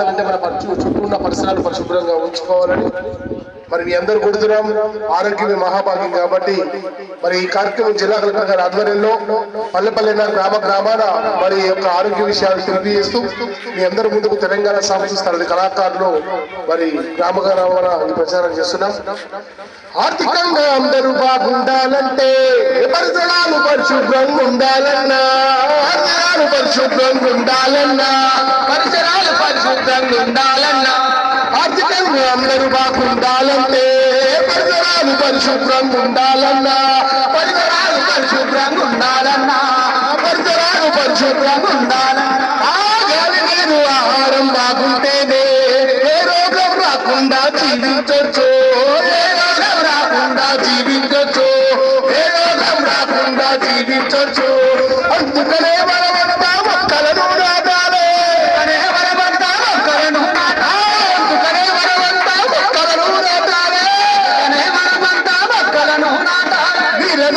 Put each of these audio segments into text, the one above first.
మన చుట్టూ ఉన్న పరిసరాలు పరిశుభ్రంగా ఉంచుకోవాలని. మరి మీ అందరూ కొడుతున్నాం ఆరోగ్యమే మహాభాగ్యం కాబట్టి మరి ఈ కార్యక్రమం జిల్లా కలెక్టర్ గారి ఆధ్వర్యంలో పల్లె గ్రామ గ్రామాన మరి యొక్క ఆరోగ్య విషయాలు తెలియజేస్తూ మీ అందరి ముందుకు తెలంగాణ సాంస్కృతిక కళాకారులు మరి గ్రామ గ్రామాన ఈ ప్రచారం చేస్తున్నాం. ఆర్థికంగా అందరూ బాగుండాలంటే పరిసరాలు పరిశుభ్రంగా ఉండాలన్నా పరిసరాలు పరిశుభ్రంగా ఉండాలన్నా పరిసరాలు పరిశుభ్రంగా ఉండాలన్నా ఆర్థికంగా అందరూ బాగుండాలంటే పరిసరాలు పరిశుభ్రంగా ఉండాలన్నా పరిసరాలు పరిశుభ్రంగా ఉండాలన్నా పరిసరాలు పరిశుభ్రంగా ఉండాలన్నా ఆ గాలి నీరు ఆహారం బాగుంటేనే ఏ రోగం రాకుండా జీవించొచ్చు ఏ రోగం రాకుండా జీవించొచ్చు ఏ రోగం రాకుండా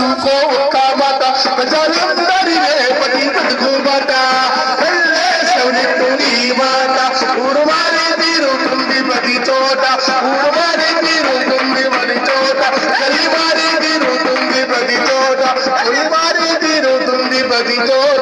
తెలుసుకో ఒక్క మాట ప్రజలందరినే పతి బతుకు మాట సౌనెట్టు మాట ఊరు తీరుతుంది ప్రతి చోట ఊరు తీరుతుంది ప్రతి చోట తీరుతుంది ప్రతి చోట తీరుతుంది ప్రతి చోట